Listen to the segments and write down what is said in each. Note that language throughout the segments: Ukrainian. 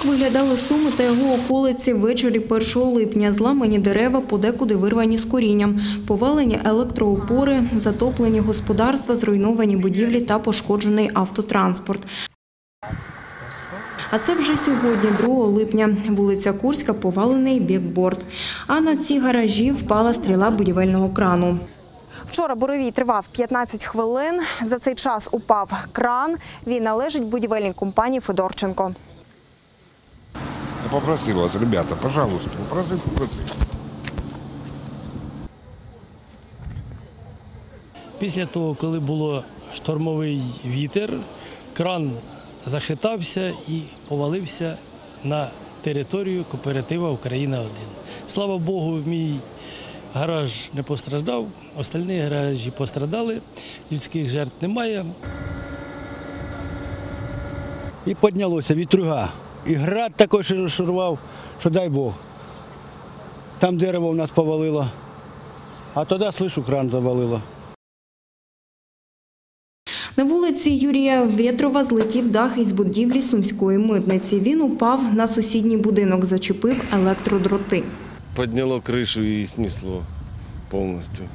Так виглядали Суми та його околиці ввечері 1 липня. Зламані дерева, подекуди вирвані з корінням, повалені електроопори, затоплені господарства, зруйновані будівлі та пошкоджений автотранспорт. А це вже сьогодні, 2 липня. Вулиця Курська, повалений бікборд. А на ці гаражі впала стріла будівельного крану. Вчора буревій тривав 15 хвилин. За цей час упав кран. Він належить будівельній компанії Федорченко. Я попросил вас, ребята, пожалуйста, попросил, попросил. Після того, коли було штормовий вітер, кран захитався і повалився на територію кооператива Україна 1 Слава Богу, мій гараж не постраждав, остальні гаражі пострадали, людських жертв немає. І піднялося вітруга. І град такий що розшарував, що дай Бог. Там дерево в нас повалило. А тоді, слышу, кран завалило. На вулиці Юрія Вєтрова злетів дах із будівлі сумської митниці. Він упав на сусідній будинок, зачепив електродроти. Подняло крышу и снесло полностью.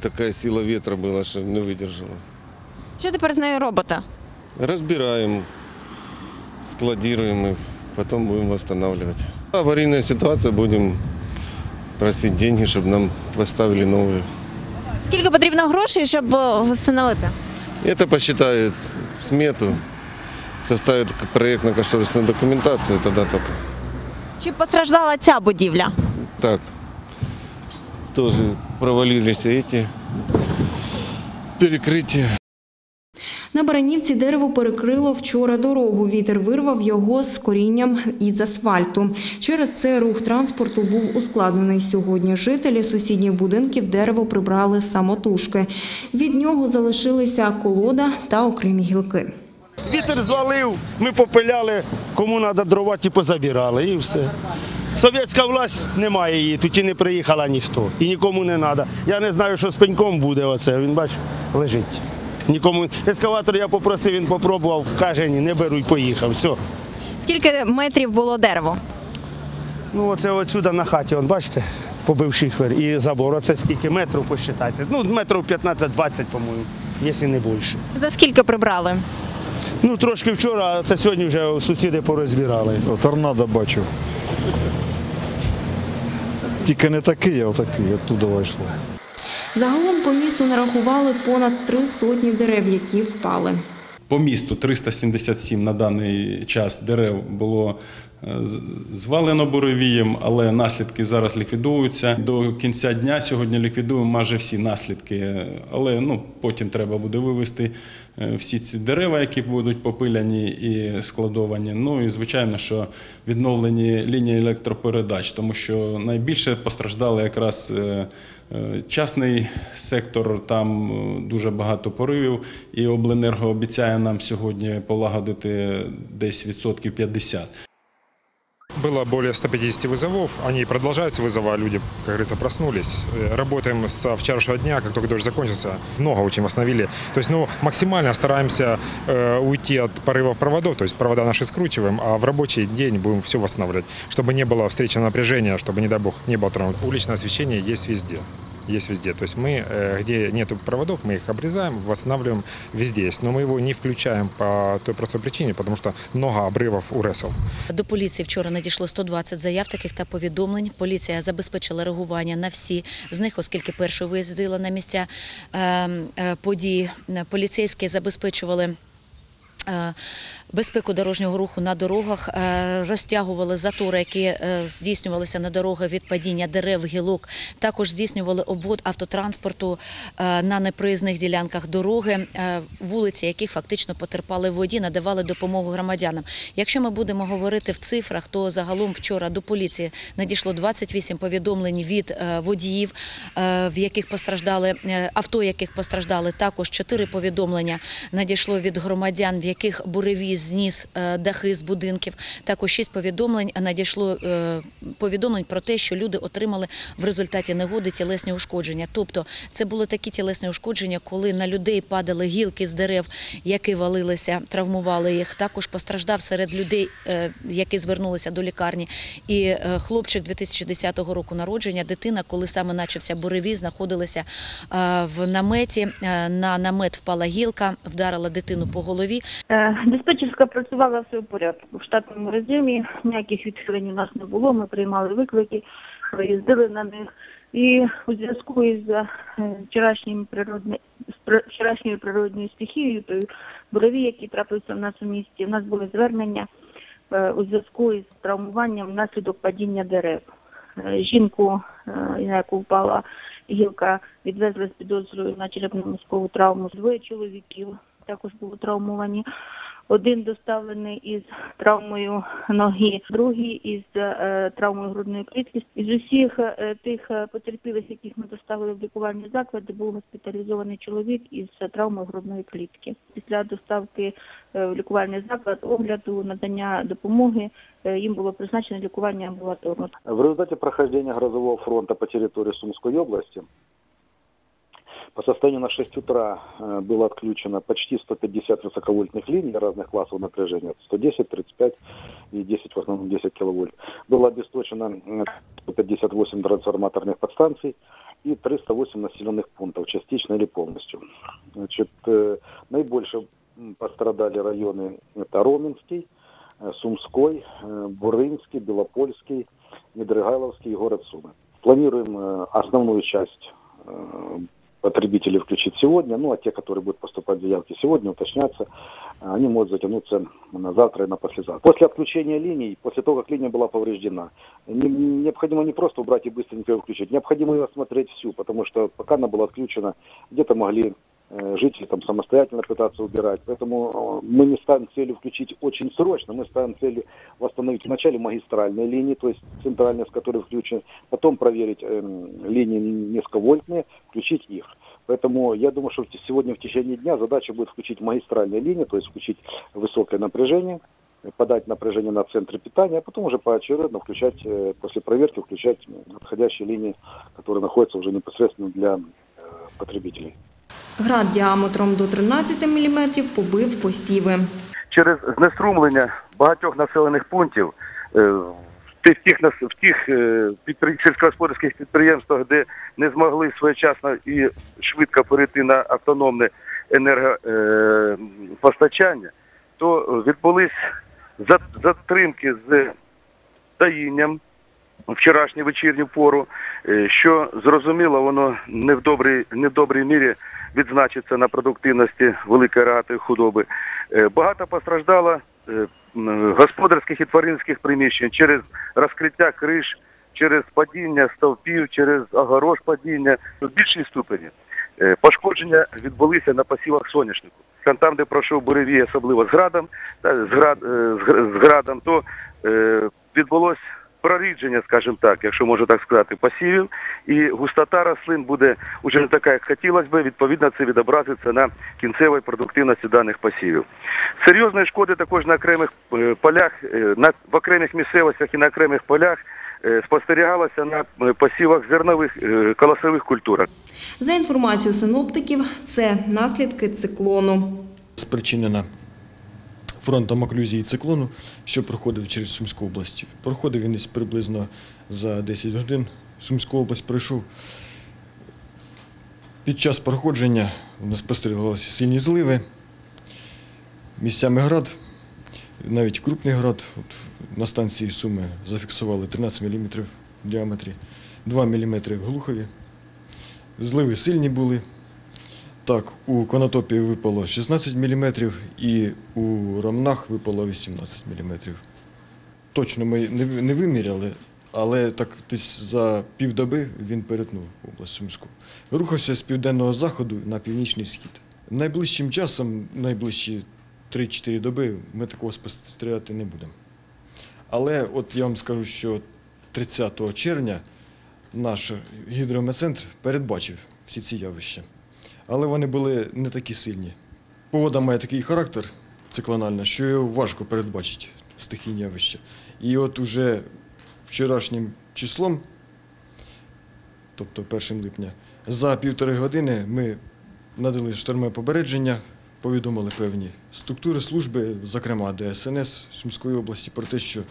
Такая сила ветра была, что не выдержала. Що тепер з нею робите? Разбираем, складируем и потом будем восстанавливать. Аварийная ситуация, будем просить деньги, чтобы нам поставили новые. Скільки потрібно грошей, щоб встановити? Это посчитают с- смету, составят к- проектно-кошторисную документацию, тогда только. Чи постраждала ця будівля? Так, тоже провалились эти перекрытия. На Баранівці дерево перекрило вчора дорогу. Вітер вирвав його з корінням із асфальту. Через це рух транспорту був ускладнений сьогодні. Жителі сусідніх будинків дерево прибрали самотужки. Від нього залишилися колода та окремі гілки. Вітер звалив, ми попиляли, кому треба дрова, ті позабирали і все. Совєтська власть немає її, тут і не приїхала ніхто. І нікому не треба. Я не знаю, що з пеньком буде оце. Він бач, лежить. Нікому. Ескаватор я попросив, він попробував, каже, ні, не беру і поїхав. Все. Скільки метрів було дерево? Ну, оце отсюди на хаті, он, бачите, побив шифер і забор. Оце скільки метрів посчитайте. Ну, метрів 15-20, по-моєму, якщо не більше. За скільки прибрали? Ну, трошки вчора, а це сьогодні вже сусіди порозбирали. Торнадо бачив. Тільки не такий, а отакий, оттуда вийшло. Загалом по місту нарахували понад три сотні дерев, які впали. По місту 377 на даний час дерев було е, звалено буревієм, але наслідки зараз ліквідуються. До кінця дня сьогодні ліквідуємо майже всі наслідки, але ну, потім треба буде вивести всі ці дерева, які будуть попиляні і складовані. Ну і звичайно, що відновлені лінії електропередач, тому що найбільше постраждали якраз. е, Е, Частний сектор, там е, дуже багато поривів, і обленерго обіцяє нам сьогодні полагодити десь відсотків 50. Было более 150 вызовов, они и продолжаются вызовы, а люди, как говорится, проснулись. Э, Работаем со вчерашнего дня, как только дождь закончился, много очень восстановили. То есть, ну, максимально стараемся э, уйти от порывов проводов, то есть провода наши скручиваем, а в рабочий день будем все восстанавливать, чтобы не было встречного напряжения, чтобы, не дай бог, не было травм. Уличное освещение есть везде. Есть везде. То есть мы, э, где нет проводов, мы их обрезаем, восстанавливаем везде есть. Но мы его не включаем по той простой причине, потому что много обрывов у РЭСов. До поліції вчора надійшло 120 заяв таких та повідомлень. Поліція забезпечила реагування на всі з них, оскільки першою виїздила на місця е, е, події. Поліцейські забезпечували. е, Безпеку дорожнього руху на дорогах е, розтягували затори, які е, здійснювалися на дорогах від падіння дерев, гілок. Також здійснювали обвод автотранспорту на неприїзних ділянках дороги, вулиці, яких фактично потерпали в воді, надавали допомогу громадянам. Якщо ми будемо говорити в цифрах, то загалом вчора до поліції надійшло 28 повідомлень від водіїв, в яких постраждали авто, яких постраждали. Також 4 повідомлення надійшло від громадян, в яких буревій зніс е, дахи з будинків. Також шість повідомлень надійшло е, повідомлень про те, що люди отримали в результаті негоди тілесні ушкодження. Тобто це були такі тілесні ушкодження, коли на людей падали гілки з дерев, які валилися, травмували їх. Також постраждав серед людей, е, які звернулися до лікарні. І хлопчик 2010 року народження, дитина, коли саме начався буревій, знаходилася в наметі. На намет впала гілка, вдарила дитину по голові. Е, Диспетчерська працювала все в порядку. В штатному режимі ніяких відхилень у нас не було. Ми приймали виклики, їздили на них. І у зв'язку із е, вчорашнім природне з вчорашньою природною стихією, тою бурові, які трапилися в нас у місті, у нас були звернення е, у зв'язку із травмуванням внаслідок падіння дерев. Жінку, на яку впала гілка, відвезли з підозрою на черепно-мозкову травму. Двоє чоловіків також були травмовані. Один доставлений із травмою ноги, другий із е, травмою грудної клітки. Із усіх е, тих е, потерпілих, яких ми доставили в лікувальні заклади, був госпіталізований чоловік із травмою грудної клітки. Після доставки в лікувальний заклад, огляду, надання допомоги їм було призначено лікування амбулаторно. В результате прохождения грозового фронта по территории Сумской области по состоянию на 6 утра э, было отключено почти 150 высоковольтных линий разных классов напряжения, 110, 35 и 10, в основном 10 киловольт. Было обесточено э, 158 трансформаторных подстанций и 308 населенных пунктов, частично или полностью. Значит, э, наибольше пострадали районы это Роменский, э, Сумской, э, Бурынский, Белопольский, Недрыгайловский и город Сумы. Планируем э, основную часть потребителей включить сегодня, ну а те, которые будут поступать заявки сегодня, уточняться, э, они могут затянуться на завтра и на послезавтра. После отключения линий, после того, как линия была повреждена, не- необходимо не просто убрать и быстренько ее включить, необходимо ее осмотреть всю, потому что пока она была отключена, где-то могли жители там самостоятельно пытаться убирать. Поэтому э, мы не ставим целью включить очень срочно, мы ставим целью восстановить вначале магистральные линии, то есть центральные, с которой включены, потом проверить эм, линии низковольтные, включить их. Поэтому я думаю, что сегодня в течение дня задача будет включить магистральные линии, то есть включить высокое напряжение, э, подать напряжение на центры питания, а потом уже поочередно включать, э, после проверки, включать отходящие линии, которые находятся уже непосредственно для э, потребителей. Град діаметром до 13 мм побив посіви. через знеструмлення багатьох населених пунктів е, в тих, в тих е, сільськогосподарських підприємствах, де не змогли своєчасно і швидко перейти на автономне енергопостачання, то відбулись затримки з таїнням вчорашню вечірню пору, е, що зрозуміло, воно не в добрій, не в добрій мірі відзначиться на продуктивності великої рогатої худоби. Е, Багато постраждало е, господарських і тваринських приміщень через розкриття криш, через падіння стовпів, через огорож падіння в більшій ступені. Пошкодження відбулися на посівах соняшнику. Там, де пройшов буревій, особливо з градом, з, град, з з градом, то відбулось прорідження, скажімо так, якщо можна так сказати, посівів, і густота рослин буде уже не така, як хотілося би. Відповідно, це відобразиться на кінцевій продуктивності даних посівів. Серйозної шкоди також на окремих е, полях, е, на в окремих місцевостях і на окремих полях е, спостерігалося на посівах зернових колосових культурах. За інформацією синоптиків, це наслідки циклону. спричинена фронтом оклюзії циклону, що проходив через Сумську область. Проходив він десь приблизно за 10 годин. Сумську область пройшов. Під час проходження у нас спостерігалися сильні зливи, місцями град, навіть крупний град. От на станції Суми зафіксували 13 мм в діаметрі, 2 мм в Глухові. Зливи сильні були. Так, у Конотопі випало 16 мм і у Ромнах випало 18 мм. Точно ми не виміряли, але так десь за півдоби він перетнув область Сумську. Рухався з південного заходу на північний схід. Найближчим часом, найближчі 3-4 доби, ми такого спостерігати не будемо. Але от я вам скажу, що 30 червня наш гідрометцентр передбачив всі ці явища. Але вони були не такі сильні. Погода має такий характер, циклональна, що його важко передбачити, стихійні явища. І от уже вчорашнім числом, тобто 1 липня, за півтори години ми надали штормове попередження, повідомили певні структури, служби, зокрема ДСНС Сумської області, про те, що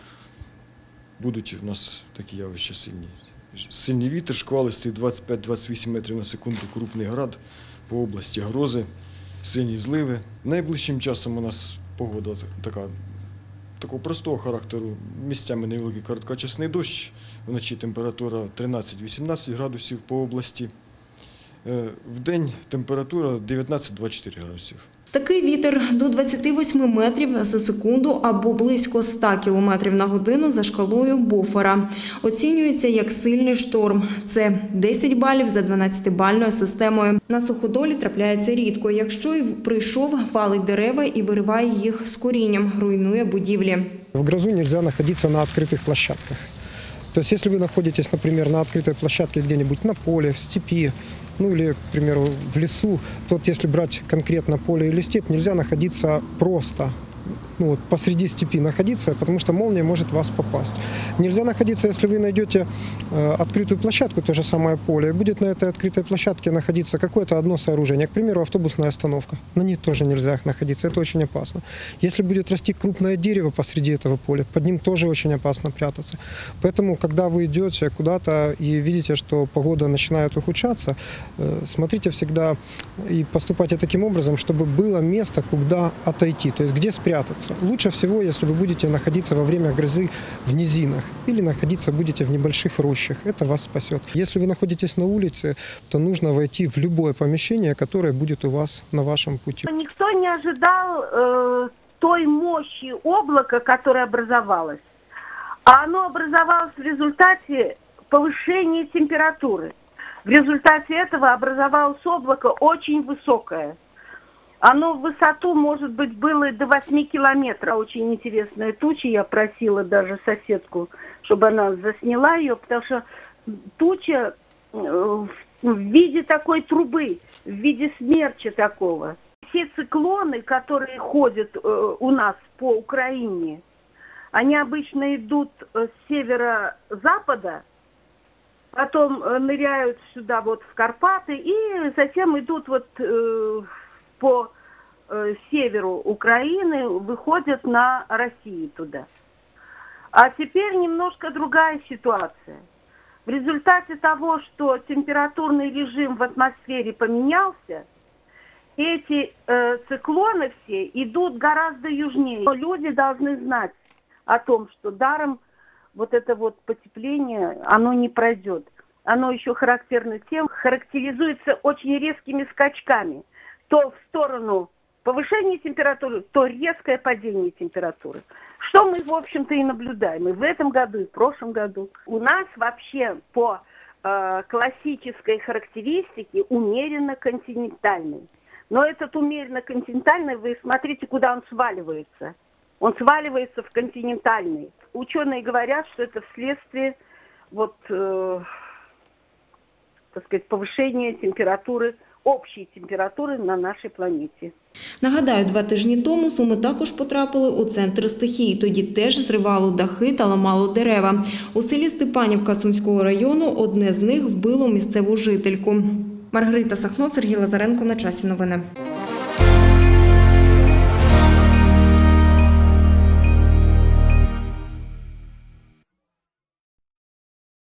будуть у нас такі явища сильні. Сильний вітер, шквалистий 25-28 метрів на секунду, крупний град по області грози, сині зливи. Найближчим часом у нас погода така, такого простого характеру. Місцями невеликий короткочасний дощ, вночі температура 13-18 градусів по області. В день температура 19-24 градусів. Такий вітер до 28 метрів за секунду або близько 100 км на годину за шкалою Бофера. Оцінюється як сильний шторм. Це 10 балів за 12-бальною системою. На суходолі трапляється рідко. Якщо й прийшов, валить дерева і вириває їх з корінням, руйнує будівлі. В грозу нельзя находиться на открытых площадках. То есть, если вы находитесь, например, на открытой площадке где-нибудь на поле, в степи, ну или, к примеру, в лесу, то вот если брать конкретно поле или степь, нельзя находиться просто ну, вот посреди степи находиться, потому что молния может вас попасть. Нельзя находиться, если вы найдете э, открытую площадку, то же самое поле, и будет на этой открытой площадке находиться какое-то одно сооружение, к примеру, автобусная остановка. На ней тоже нельзя находиться, это очень опасно. Если будет расти крупное дерево посреди этого поля, под ним тоже очень опасно прятаться. Поэтому, когда вы идете куда-то и видите, что погода начинает ухудшаться, э, смотрите всегда и поступайте таким образом, чтобы было место, куда отойти, то есть где спрятаться. Лучше всего, если вы будете находиться во время грозы в низинах или находиться будете в небольших рощах. Это вас спасет. Если вы находитесь на улице, то нужно войти в любое помещение, которое будет у вас на вашем пути. Никто не ожидал э, той мощи облака, которое образовалось. А оно образовалось в результате повышения температуры. В результате этого образовалось облако очень высокое. Оно в высоту, может быть, было до 8 километров. Очень интересная туча. Я просила даже соседку, чтобы она засняла ее, потому что туча э, в виде такой трубы, в виде смерча такого. Все циклоны, которые ходят э, у нас по Украине, они обычно идут с северо-запада, потом э, ныряют сюда вот в Карпаты и затем идут вот э, по э, северу Украины, выходят на Россию туда. А теперь немножко другая ситуация. В результате того, что температурный режим в атмосфере поменялся, эти э, циклоны все идут гораздо южнее. Но люди должны знать о том, что даром вот это вот потепление, оно не пройдет. Оно еще характерно тем, характеризуется очень резкими скачками. То в сторону повышения температуры, то резкое падение температуры. Что мы, в общем-то, и наблюдаем и в этом году, и в прошлом году. У нас вообще по э, классической характеристике умеренно континентальный. Но этот умеренно континентальный, вы смотрите, куда он сваливается. Он сваливается в континентальный. Ученые говорят, что это вследствие вот, э, так сказать, повышения температуры, общей температуры на нашей планете. Нагадаю, два тижні тому Суми також потрапили у центр стихії. Тоді теж зривало дахи та ламало дерева. У селі Степанівка Сумського району одне з них вбило місцеву жительку. Маргарита Сахно, Сергій Лазаренко. На часі новини.